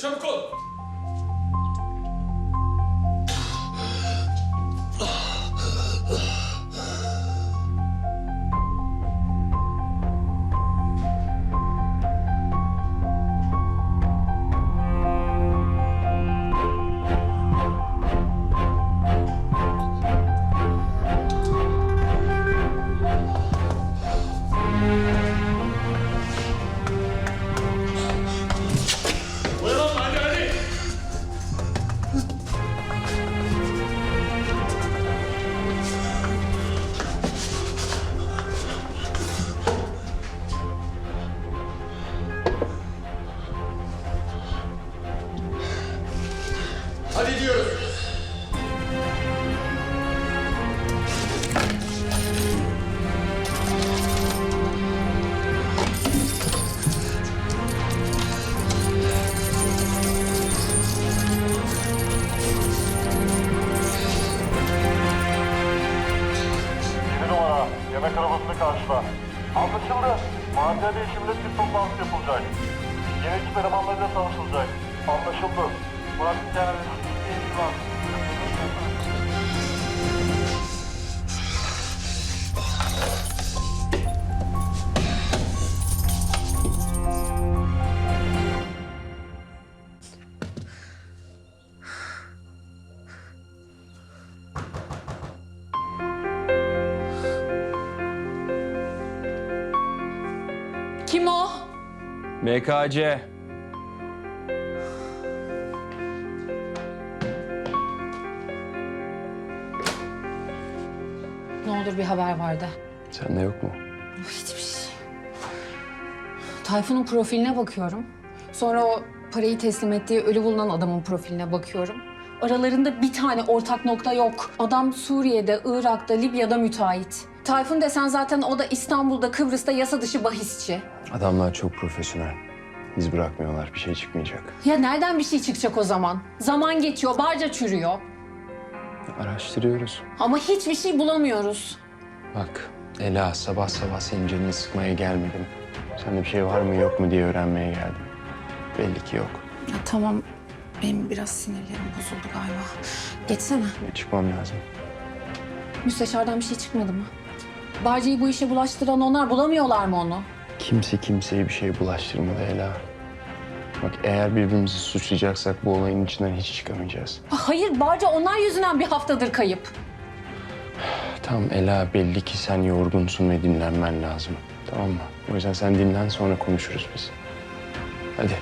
çabuk ol. Karşıla. Anlaşıldı. Mahalle değişiminde tip toplantısı yapılacak. Ekip elemanlarıyla tanışılacak. Anlaşıldı. Murat Biter, iyi var. Kim o? MKC. Ne olur bir haber vardı. Sende yok mu? Hiçbir şey. Tayfun'un profiline bakıyorum. Sonra o parayı teslim ettiği ölü bulunan adamın profiline bakıyorum. Aralarında bir tane ortak nokta yok. Adam Suriye'de, Irak'ta, Libya'da müteahhit. Tayfun desen zaten o da İstanbul'da, Kıbrıs'ta yasa dışı bahisçi. Adamlar çok profesyonel. İz bırakmıyorlar. Bir şey çıkmayacak. Ya nereden bir şey çıkacak o zaman? Zaman geçiyor, barca çürüyor. Araştırıyoruz. Ama hiçbir şey bulamıyoruz. Bak Ela sabah sabah senin canını sıkmaya gelmedim. Sende bir şey var mı yok mu diye öğrenmeye geldim. Belli ki yok. Ya tamam, benim biraz sinirlerim bozuldu galiba. Geçsene. Çıkmam lazım. Müsteşardan bir şey çıkmadı mı? Barca'yı bu işe bulaştıran onlar bulamıyorlar mı onu? Kimse kimseye bir şey bulaştırmadı Ela. Bak eğer birbirimizi suçlayacaksak bu olayın içinden hiç çıkamayacağız. Ha, Hayır Barca onlar yüzünden bir haftadır kayıp. Tamam Ela belli ki sen yorgunsun ve dinlenmen lazım. Tamam mı? O yüzden sen dinlen sonra konuşuruz biz. Hadi.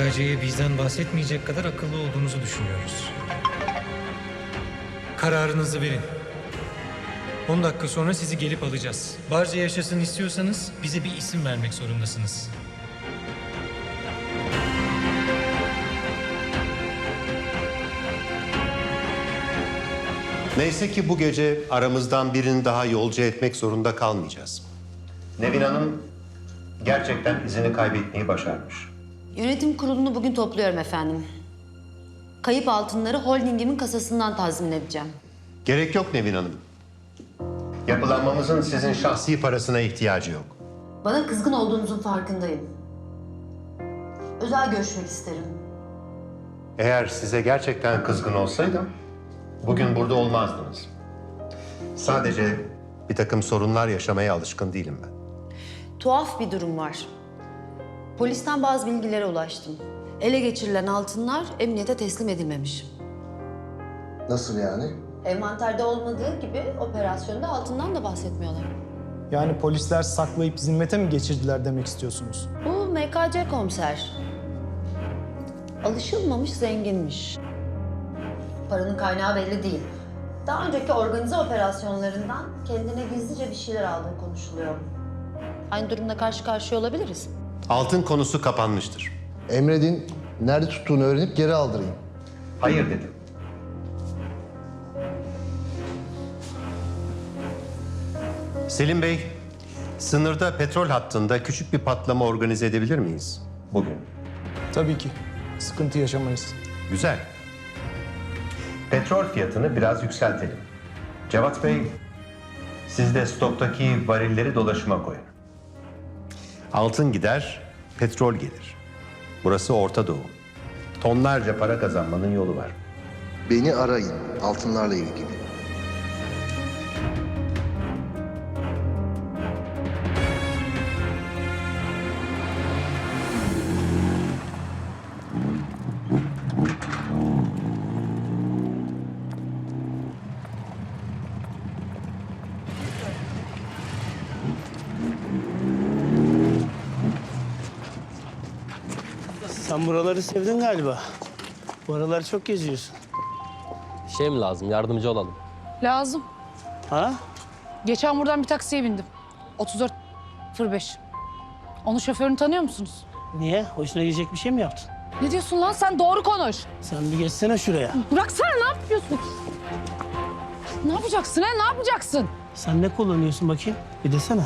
MKC'ye bizden bahsetmeyecek kadar akıllı olduğunuzu düşünüyoruz. Kararınızı verin. 10 dakika sonra sizi gelip alacağız. Barca yaşasın istiyorsanız bize bir isim vermek zorundasınız. Neyse ki bu gece aramızdan birini daha yolcu etmek zorunda kalmayacağız. Nevin Hanım gerçekten izini kaybetmeyi başarmış. Yönetim kurulunu bugün topluyorum efendim. Kayıp altınları holdingimin kasasından tazmin edeceğim. Gerek yok Nevin Hanım. Yapılanmamızın sizin şahsi parasına ihtiyacı yok. Bana kızgın olduğunuzun farkındayım. Özel görüşmek isterim. Eğer size gerçekten kızgın olsaydım bugün burada olmazdınız. Sadece bir takım sorunlar yaşamaya alışkın değilim ben. Tuhaf bir durum var. Polisten bazı bilgilere ulaştım. Ele geçirilen altınlar emniyete teslim edilmemiş. Nasıl yani? Envanterde olmadığı gibi operasyonda altından da bahsetmiyorlar. Yani polisler saklayıp zimmete mi geçirdiler demek istiyorsunuz? Bu MKC komiser. Alışılmamış zenginmiş. Paranın kaynağı belli değil. Daha önceki organize operasyonlarından kendine gizlice bir şeyler aldığı konuşuluyor. Aynı durumda karşı karşıya olabiliriz. Altın konusu kapanmıştır. Emredin, nerede tuttuğunu öğrenip geri aldırayım. Hayır dedim. Selim Bey, sınırda petrol hattında küçük bir patlama organize edebilir miyiz? Bugün. Tabii ki. Sıkıntı yaşamayız. Güzel. Petrol fiyatını biraz yükseltelim. Cevat Bey, siz de stoktaki varilleri dolaşıma koyun. Altın gider, petrol gelir. Burası Orta Doğu. Tonlarca para kazanmanın yolu var. Beni arayın altınlarla ilgili. Sen buraları sevdin galiba. Bu aralar çok geziyorsun. Şey mi lazım? Yardımcı olalım. Lazım. Ha? Geçen buradan bir taksiye bindim. 34 05. Onun şoförünü tanıyor musunuz? Niye? Hoşuna gidecek bir şey mi yaptın? Ne diyorsun lan sen doğru konuş. Sen bir geçsene şuraya. Bıraksana ne yapıyorsun? Ne yapacaksın ha ne yapacaksın? Sen ne kullanıyorsun bakayım? Bir desene.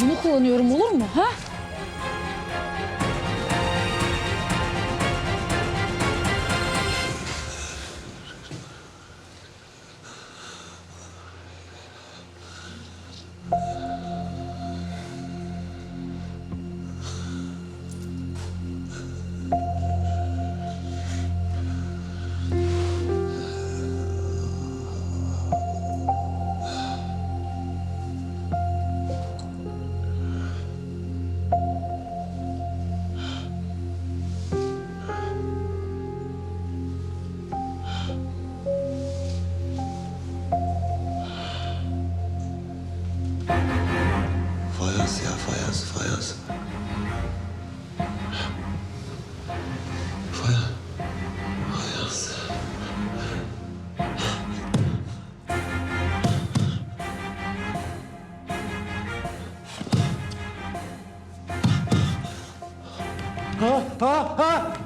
Bunu kullanıyorum olur mu ha? Fayans ya fayans fayans. Fayans. Fayans.